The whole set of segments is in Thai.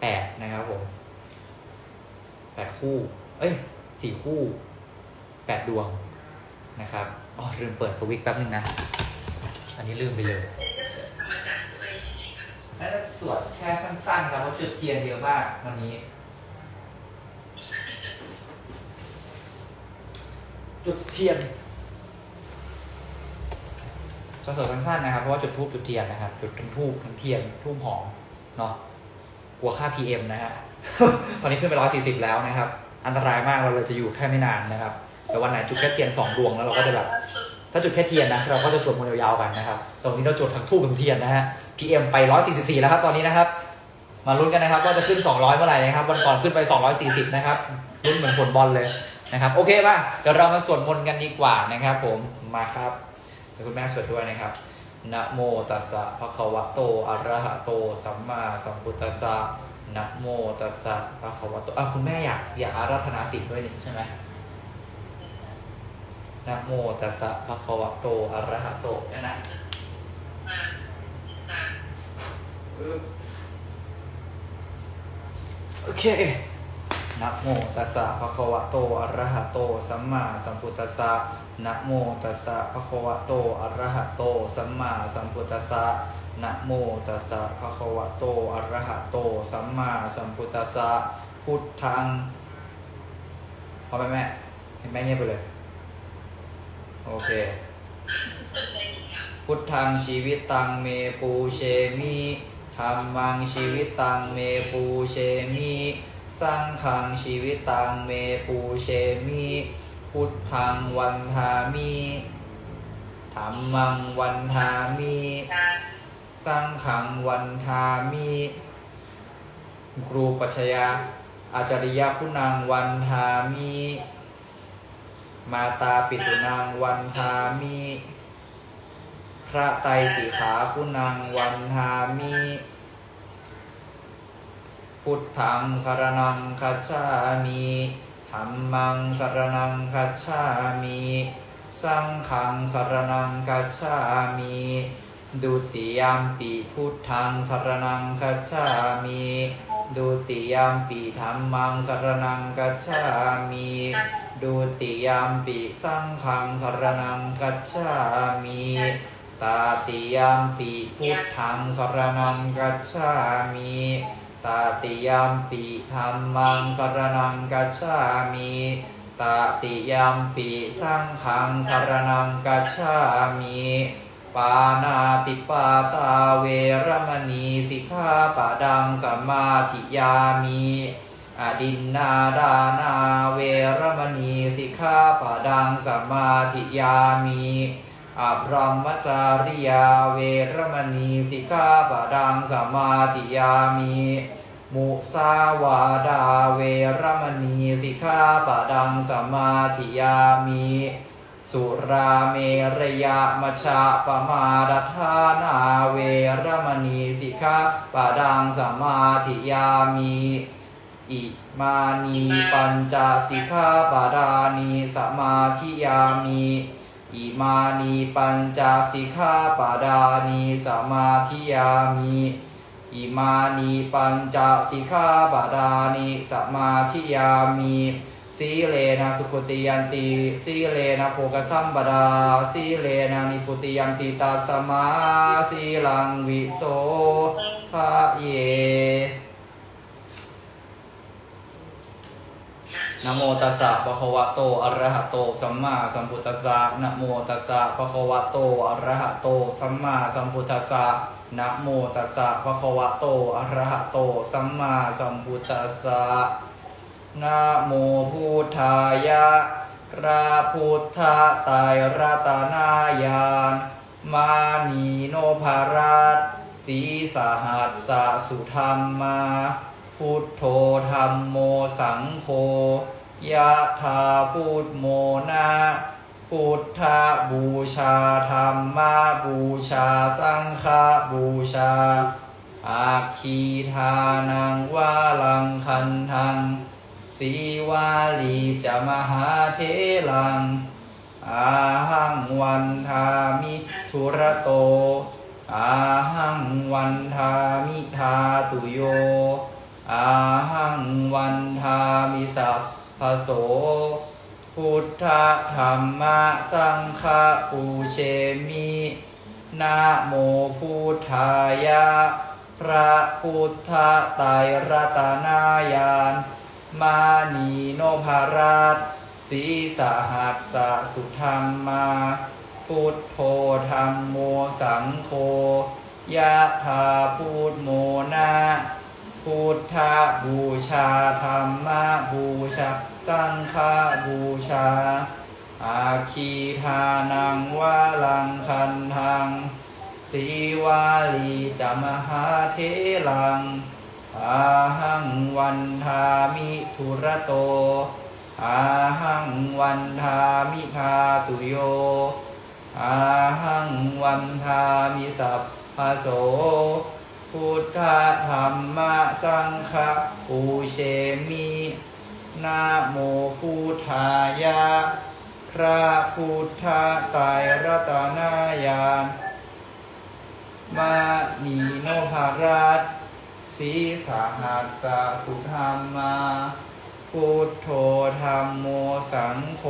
แปดนะครับผมแปดคู่ เอ้ยสี่คู่แปดดวงนะครับอ๋อลืมเปิดสวิตช์แป๊บนึงนะ อันนี้ลืมไปเลย แล้วสวดแค่สั้นๆครับเพราะจุดเทียนเยอะมากวันนี้ จุดเทียนจะสวดสั้นๆนะครับ เพราะว่าจุดทูบจุดเทียนนะครับ จุดทั้งทูบทั้งเทียนทูบหอมเนาะ กลัวค่า PM นะฮะ ตอนนี้ขึ้นไปร้อยสี่สิบแล้วนะครับ อันตรายมากเราเลยจะอยู่แค่ไม่นานนะครับ แต่วันไหนจุดแค่เทียนสองดวงแล้วเราก็จะแบบ ถ้าจุดแค่เทียนนะเราก็จะสวดมนต์ยาวๆกันนะครับ ตรงนี้เราจุดทั้งทูบทั้งเทียนนะฮะ PM ไปร้อยสี่สิบสี่แล้วครับตอนนี้นะครับ มาลุ้นกันนะครับว่าจะขึ้น200เมื่อไหร่นะครับ วันก่อนขึ้นไป240นะครับ ลุ้นเหมือนผลบอลเลยนะครับ โอเคป่ะ เดี๋ยวเรามาสวดมนต์กันดีกว่านะครับ ผม มาครับคุณแม่สวดด้วยนะครับ นะโมตัสสะภะคะวะโตอะระหะโต สัมมาสัมพุทธัสสะนะโมตัสสะภะคะวะโตอะคุณแม่อยากอยากอาราธนาศีลด้วยนี่ใช่ไหมนะโมตัสสะภะคะวะโตอะระหะโตเนี่ยนะโอเค นะโมตัสสะภะคะวะโตอะระหะโต สัมมาสัมพุทธัสสะนะโมตัสสะภะคะวะโตอะระหะโต สัมมาสัมพุทธัสสะนะโมตัสสะภะคะวะโตอะระหะโต สัมมาสัมพุทธัสสะพุทธังพอไหมแม่เห็นแม่เงียบไปเลย โอเค พุทธังชีวิตตังเมปูเชมิธรรมังชีวิตตังเมปูเชมิ สังฆังชีวิตตังเมปูเชมิพุทธังวันทามิธรรมังวันทามิสังฆังวันทามิครูปัชญาอาจาริยคุณังวันทามิมาตาปิตุนังวันทามิพระไตรสีขาคุณังวันทามิ พุทธังสรนังคัจฉามิธรรมังสรนังคัจฉามิสังฆังสรนังคัจฉามิดุติยามปีพุทธังสรนังคัจฉามิดุติยามปีธรรมังสรนังคัจฉามิดุติยามปีสังฆังสรนังคัจฉามิตาติยามปีพุทธังสรนังกัจฉามิ ตาติยามปีธรรมังสรนังกัจฉามิตาติยามปีสังฆังสรนังกัจฉามิปานาติปาตาเวรมณีสิกขาปะดังสมมาธิยามิอดินนาดานาเวรมณีสิกขาปะดังสมมาธิยามิ อาพรหมจาริยาเวรมณีสิกขาปดังสมาธิยามิมุสาวาดาเวรมณีสิกขาปดังสมาธิยามิสุราเมรยะมชฌะปมาดทานาเวรมณีสิกขาปดังสมาธิยามิอิมานีปัญจสิกขาปะดานีสมาธิยามิ อิมานีปัญจสิกขาปาดานีสมาธิยามิอิมานีปัญจสิกขาปาดานีสมาธิยามิสีเลนะสุขติยันติสีเลนะโภกสัมปดาสีเลนะนิพุติยันติตาสมาสีลังวิโสทะเย นะโมตัสสะปะคะวะโตอะระหะโตสัมมาสัมพุทธัสสะนะโมตัสสะปะคะวะโตอะระหะโตสัมมาสัมพุทธัสสะนะโมตัสสะปะคะวะโตอะระหะโตสัมมาสัมพุทธัสสะนะโมพุทธายะพระพุทธไตรรัตนายานมานีโนภารัตสีสหัสสะสุธรรมา พุทโธธรรมโมสังโฆยะธาพุทโมนาพุทธบูชาธรรมบูชาสังฆบูชา อาคีทานังวาลังคันทังสีวาลีจะมหาเทลัง อาหังวันทามิทุระโต อาหังวันทามิทาตุโย อาหังวันทามิสัพพโส พุทธธรรมสังฆปูเชมินะโมพุทธายะ พระพุทธไตรรัตนายาน มานีโนภาราชสีสหัสสะสุธรรมา พุทโธธรรมโมสังโฆยะธาพุทโมนา พุทธบูชาธรรมบูชา สังฆบูชา อาคีทานังวาลังคันทังสีวาลีจมหาเทลังอาหังวันทามิทุระโต อาหังวันทามิพาตุโย อาหังวันทามิสัพพโส พุทธธรรมสังฆปูเชมินะโมพุทธายะ พระพุทธไตรรัตนายานมานีโนภาราชสีสาหัสสะสุธรรมา พุทโธธรรมโมสังโฆ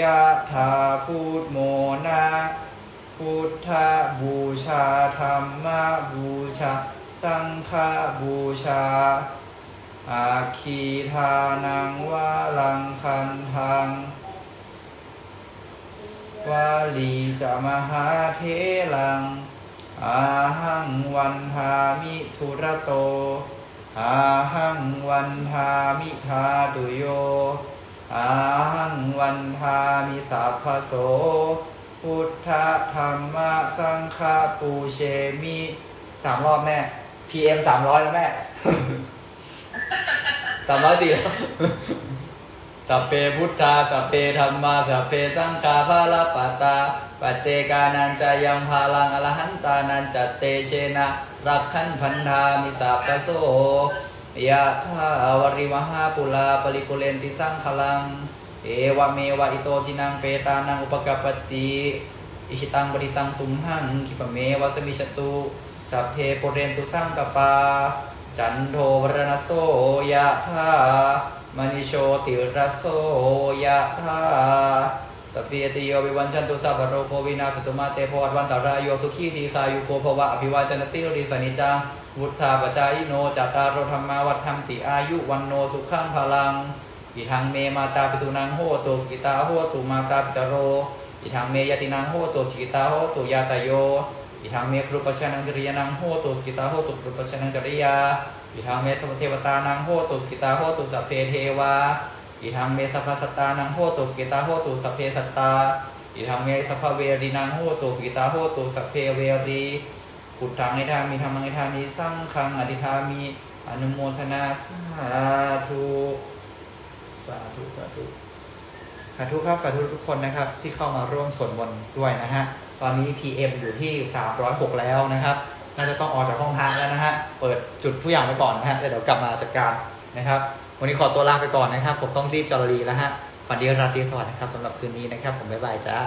ยะถาพุทโมนา พุทธบูชาธรรมบูชา สังฆบูชา อาคีทานังวาลังคันทังวาลีจะมหาเทลัง อาหังวันทามิทุระโต อาหังวันทามิทาตุโย อาหังวันทามิสัพพโส พุทธธรรมสังฆปูเชมิสามรอบแม่ PM สามร้อยแล้วแม่สามร้อยสี่แล้วสัพเพพุทธาสัพเพธรรมาสัพเพสังฆาภาลปัตตา ปัจเจกานันจะยังพาลังอรหันตานันจเตเชนะรักขันพันธามิสัพพโสยะธาวริมหาปุลาปริปุเรนติสังขลัง เอวเมวะอิโตทินังเปตานังอุปกปปติอิชิตังปริตังตุมหังคิปเมวะสมิชตุสัพเพปุเรนตุสังกปา จันโทวรณโสยะธามณิโชติรโสยะธาสพเพติโยวิวันชันตุสัพพโรโควินาสตุมาเตภวัตวันตารายโยสุขีทีคายุโกภวะอภิวาชนสิริสนิจังวุฒาปจายโนจัตตารโรธรรมาวัฏธรรมติอายุวันโนสุขังพลัง อิทังเมมาตาปิตุนังโหตุสกิตาโหตุมาตาปิตโรอิทังเมยตินังโหตุสกิตาโหตุยาตโยอิทังเมครุปชานังจริยานังโหตุสกิตาโหตุครุปชานังจริยาอิทังเมสัพเทวตานังโหตุสกิตาโหตุสัพเพเทวาอิทังเมสัพพสัตตานังโหตุสกิตาโหตุสัพเพสัตตาอิทังเมสัพพเวรีนังโหตุสกิตาโหตุสัพเพเวรีพุดทธังในทามีธรรมังในทามีสังฆังอธิธามีอนุโมทนาสาธุ สาธุสาธุสาธุครับสาธุทุกคนนะครับ ที่เข้ามาร่วมสวดมนต์ด้วยนะฮะตอนนี้ PM อยู่ที่ 306 แล้วนะครับน่าจะต้องออกจากห้องพักแล้วนะฮะเปิดจุดทุกอย่างไปก่อนนะฮะแล้วเดี๋ยวกลับมาจัดการนะครับ วันนี้ขอตัวลาไปก่อนนะครับ ผมต้องรีบจอรีแล้วฮะฝันดีราตรีสวัสดิ์นะครับสำหรับคืนนี้นะครับ ผมบ๊ายบายจ้า